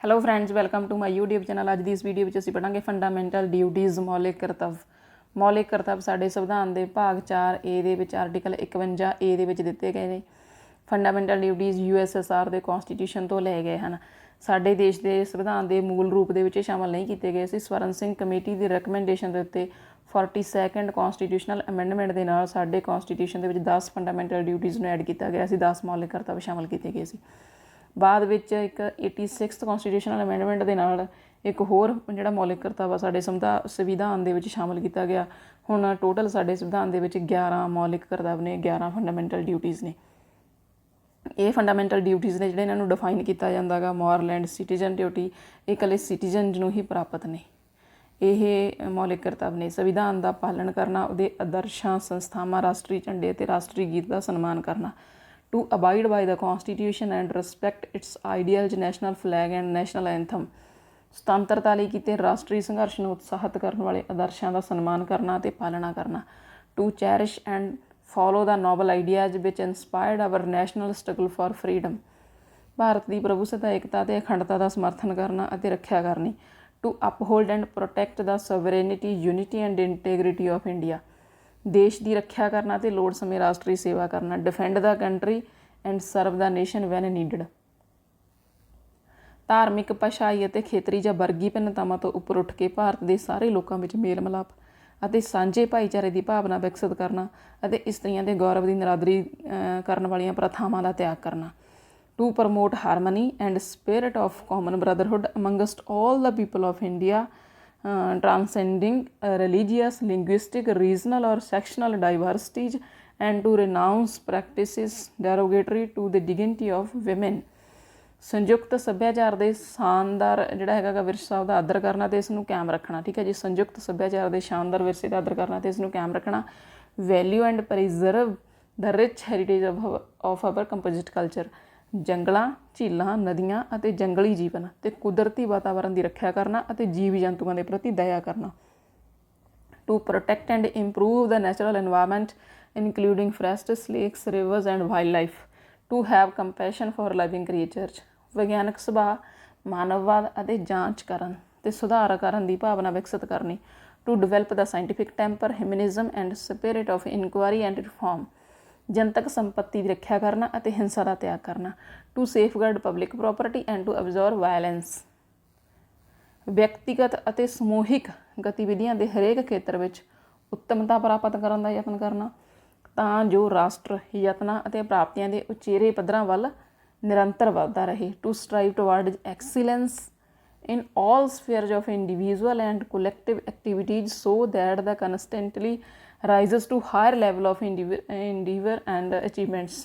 Hello friends welcome to my YouTube channel ਅੱਜ ਦੀ ਇਸ ਵੀਡੀਓ ਵਿੱਚ ਅਸੀਂ ਪੜਾਂਗੇ ਫੰਡਾਮੈਂਟਲ ਡਿਊਟੀਜ਼ ਮੌਲਿਕ ਕਰਤੱਵ। ਮੌਲਿਕ ਕਰਤੱਵ ਸਾਡੇ ਸੰਵਿਧਾਨ ਦੇ ਭਾਗ 4 ਏ ਦੇ ਵਿੱਚ ਆਰਟੀਕਲ 51 ਏ ਦੇ ਵਿੱਚ ਦਿੱਤੇ ਗਏ ਨੇ। ਫੰਡਾਮੈਂਟਲ ਡਿਊਟੀਜ਼ ਯੂਐਸਐਸਆਰ ਦੇ ਕਨਸਟੀਟਿਊਸ਼ਨ ਤੋਂ ਲਏ ਗਏ ਹਨ। ਸਾਡੇ ਦੇਸ਼ ਦੇ ਸੰਵਿਧਾਨ ਦੇ ਮੂਲ ਰੂਪ ਦੇ ਵਿੱਚ ਇਹ ਸ਼ਾਮਲ ਨਹੀਂ ਕੀਤੇ ਗਏ। ਸੀ ਸਵਰਨ ਸਿੰਘ ਕਮੇਟੀ ਦੀ ਰეკਮੈਂਡੇਸ਼ਨ ਦੇ ਉੱਤੇ 42nd ਕਨਸਟੀਟਿਊਸ਼ਨਲ ਅਮੈਂਡਮੈਂਟ ਦੇ ਨਾਲ ਸਾਡੇ ਕਨਸਟੀਟਿਊਸ਼ਨ ਦੇ ਵਿੱਚ 10 ਫੰਡਾਮੈਂਟਲ ਡਿਊਟੀਜ਼ ਨੂੰ ਐਡ ਕੀਤਾ ਗਿਆ। ਸੀ 10 ਮੌਲਿਕ ਕਰਤੱਵ ਸ਼ਾਮਲ ਕੀਤੇ ਗਏ ਸੀ। ਬਾਅਦ ਵਿੱਚ ਇੱਕ 86th ਕਨਸਟੀਟਿਊਸ਼ਨਲ ਅਮੈਂਡਮੈਂਟ ਦੇ ਨਾਲ ਇੱਕ ਹੋਰ ਜਿਹੜਾ ਮੌਲਿਕ ਕਰਤੱਵ ਆ ਸਾਡੇ ਸੰਵਿਧਾ, ਸੰਵਿਧਾਨ ਦੇ ਵਿੱਚ ਸ਼ਾਮਲ ਕੀਤਾ ਗਿਆ। ਹੁਣ ਟੋਟਲ ਸਾਡੇ ਸੰਵਿਧਾਨ ਦੇ ਵਿੱਚ 11 ਮੌਲਿਕ ਕਰਤੱਵ ਨੇ 11 ਫੰਡਾਮੈਂਟਲ ਡਿਊਟੀਆਂ ਨੇ। ਇਹ ਫੰਡਾਮੈਂਟਲ ਡਿਊਟੀਆਂ ਨੇ ਜਿਹੜੇ ਇਹਨਾਂ ਨੂੰ ਡਿਫਾਈਨ ਕੀਤਾ ਜਾਂਦਾਗਾ ਮੋਰਲ ਐਂਡ ਸਿਟੀਜ਼ਨ ਡਿਊਟੀ ਇਹ ਇਕੱਲੇ ਸਿਟੀਜ਼ਨ ਨੂੰ ਹੀ ਪ੍ਰਾਪਤ ਨੇ। ਇਹ ਮੌਲਿਕ ਕਰਤੱਵ ਨੇ। ਸੰਵਿਧਾਨ ਦਾ ਪਾਲਣ ਕਰਨਾ, ਉਹਦੇ ਆਦਰਸ਼ਾਂ, ਸੰਸਥਾਵਾਂ, ਰਾਸ਼ਟਰੀ ਝੰਡੇ ਤੇ ਰਾਸ਼ਟਰੀ ਗੀਤ ਦਾ ਸਨਮਾਨ ਕਰਨਾ। To abide by the constitution and respect its ideals national flag and national anthem ਸੁਤੰਤਰਤਾ ਲਈ ਕੀਤੇ ਰਾਸ਼ਟਰੀ ਸੰਘਰਸ਼ ਨੂੰ ਉਤਸ਼ਾਹਿਤ ਕਰਨ ਵਾਲੇ ਆਦਰਸ਼ਾਂ ਦਾ ਸਨਮਾਨ ਕਰਨਾ ਤੇ ਪਾਲਣਾ ਕਰਨਾ। To cherish and follow the noble ideas which inspired our national struggle for freedom Bharat ਦੀ ਪ੍ਰਭੂਸੱਤਾ ਏਕਤਾ ਤੇ ਅਖੰਡਤਾ ਦਾ ਸਮਰਥਨ ਕਰਨਾ ਅਤੇ ਰੱਖਿਆ ਕਰਨੀ। To uphold and protect the sovereignty unity and integrity of India ਦੇਸ਼ ਦੀ ਰੱਖਿਆ ਕਰਨਾ ਤੇ ਲੋੜ ਸਮੇਂ ਰਾਸ਼ਟਰੀ ਸੇਵਾ ਕਰਨਾ defend the country and serve the nation when needed ਧਾਰਮਿਕ ਭਾਸ਼ਾਈ ਅਤੇ ਖੇਤਰੀ ਜਾਂ ਵਰਗੀ ਭਿੰਨਤਾਵਾਂ ਤੋਂ ਉੱਪਰ ਉੱਠ ਕੇ ਭਾਰਤ ਦੇ ਸਾਰੇ ਲੋਕਾਂ ਵਿੱਚ ਮੇਲ ਮਿਲਾਪ ਅਤੇ ਸਾਂਝੇ ਭਾਈਚਾਰੇ ਦੀ ਭਾਵਨਾ ਵਿਕਸਿਤ ਕਰਨਾ ਅਤੇ ਇਸਤਰੀਆਂ ਦੇ ਗੌਰਵ ਦੀ ਨਰਾਦਰੀ ਕਰਨ ਵਾਲੀਆਂ ਪ੍ਰਥਾਵਾਂ ਦਾ ਤਿਆਗ ਕਰਨਾ। To promote harmony and spirit of common brotherhood amongst all the people of India transcending uh, religious, linguistic, regional or sectional diversities and to renounce practices derogatory to the dignity of women. ਸੰਯੁਕਤ ਸੱਭਿਆਚਾਰ ਦੇ ਸ਼ਾਨਦਾਰ ਜਿਹੜਾ ਹੈਗਾ ਗਾ ਵਿਰਸਾ ਉਹਦਾ ਆਦਰ ਕਰਨਾ ਤੇ ਇਸ ਨੂੰ ਕਾਇਮ ਰੱਖਣਾ ਠੀਕ ਹੈ ਜੀ ਸੰਯੁਕਤ ਸੱਭਿਆਚਾਰ ਦੇ ਸ਼ਾਨਦਾਰ ਵਿਰਸੇ ਦਾ ਆਦਰ ਕਰਨਾ ਤੇ ਇਸ ਨੂੰ ਕਾਇਮ ਰੱਖਣਾ value and preserve the rich heritage of of our composite culture ਜੰਗਲਾਂ, ਝੀਲਾਂ, ਨਦੀਆਂ ਅਤੇ ਜੰਗਲੀ ਜੀਵਨ ਤੇ ਕੁਦਰਤੀ ਵਾਤਾਵਰਨ ਦੀ ਰੱਖਿਆ ਕਰਨਾ ਅਤੇ ਜੀਵ ਜੰਤੂਆਂ ਦੇ ਪ੍ਰਤੀ ਦਇਆ ਕਰਨਾ। To protect and improve the natural environment including forests lakes rivers and wild life to have compassion for living creatures ਵਿਗਿਆਨਕ ਸੁਭਾਅ, ਮਾਨਵਵਾਦ ਅਤੇ ਜਾਂਚ ਕਰਨ ਤੇ ਸੁਧਾਰ ਕਰਨ ਦੀ ਭਾਵਨਾ ਵਿਕਸਿਤ ਕਰਨੀ। To develop the scientific temper humanism and spirit of inquiry and reform ਜਨਤਕ ਸੰਪਤੀ ਦੀ ਰੱਖਿਆ ਕਰਨਾ ਅਤੇ ਹਿੰਸਾ ਦਾ ਤਿਆਗ ਕਰਨਾ। To safeguard public property and to abjure violence ਵਿਅਕਤੀਗਤ ਅਤੇ ਸਮੂਹਿਕ ਗਤੀਵਿਧੀਆਂ ਦੇ ਹਰੇਕ ਖੇਤਰ ਵਿੱਚ ਉੱਤਮਤਾ ਪ੍ਰਾਪਤ ਕਰਨ ਦਾ ਯਤਨ ਕਰਨਾ, ਤਾਂ ਜੋ ਰਾਸ਼ਟਰ, ਯਤਨਾਂ ਅਤੇ ਪ੍ਰਾਪਤੀਆਂ ਦੇ ਉਚੇਰੇ ਪੱਧਰਾਂ ਵੱਲ ਨਿਰੰਤਰ ਵਧਦਾ ਰਹੇ। To strive toward excellence in all spheres of individual and collective activities so that the constantly rises to higher level of endeavor, endeavor and achievements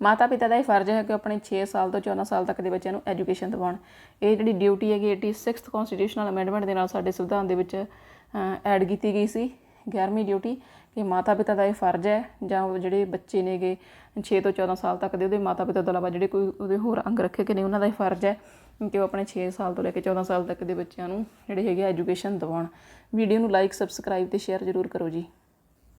ਮਾਤਾ ਪਿਤਾ ਦਾ ਇਹ ਫਰਜ਼ ਹੈ ਕਿ ਉਹ ਆਪਣੇ 6 ਸਾਲ ਤੋਂ 14 ਸਾਲ ਤੱਕ ਦੇ ਬੱਚਿਆਂ ਨੂੰ ਐਜੂਕੇਸ਼ਨ ਦਿਵਾਉਣ ਇਹ ਜਿਹੜੀ ਡਿਊਟੀ ਹੈਗੀ 86th ਕਨਸਟੀਟਿਊਸ਼ਨਲ ਅਮੈਂਡਮੈਂਟ ਦੇ ਨਾਲ ਸਾਡੇ ਸੰਵਿਧਾਨ ਦੇ ਵਿੱਚ ਐਡ ਕੀਤੀ ਗਈ ਸੀ 11ਵੀਂ ਡਿਊਟੀ ਕਿ ਮਾਤਾ ਪਿਤਾ ਦਾ ਇਹ ਫਰਜ਼ ਹੈ ਜਾਂ ਉਹ ਜਿਹੜੇ ਬੱਚੇ ਨੇਗੇ 6 ਤੋਂ 14 ਸਾਲ ਤੱਕ ਦੇ ਉਹਦੇ ਮਾਤਾ ਪਿਤਾ ਤੋਂ ਇਲਾਵਾ ਜਿਹੜੇ ਕੋਈ ਉਹਦੇ ਹੋਰ ਅੰਗ ਰੱਖੇ ਕਿ ਨੇ ਉਹਨਾਂ ਦਾ ਇਹ ਫਰਜ਼ ਹੈ ਕਿ ਉਹ ਆਪਣੇ 6 ਸਾਲ ਤੋਂ ਲੈ ਕੇ 14 ਸਾਲ ਤੱਕ ਦੇ ਬੱਚਿਆਂ ਨੂੰ ਜਿਹੜੇ ਹੈਗੇ ਐਜੂਕੇਸ਼ਨ ਦਿਵਾਉਣ। ਵੀਡੀਓ ਨੂੰ ਲਾਈਕ ਸਬਸਕ੍ਰਾਈਬ ਤੇ ਸ਼ੇਅਰ ਜ਼ਰੂਰ ਕਰੋ ਜੀ।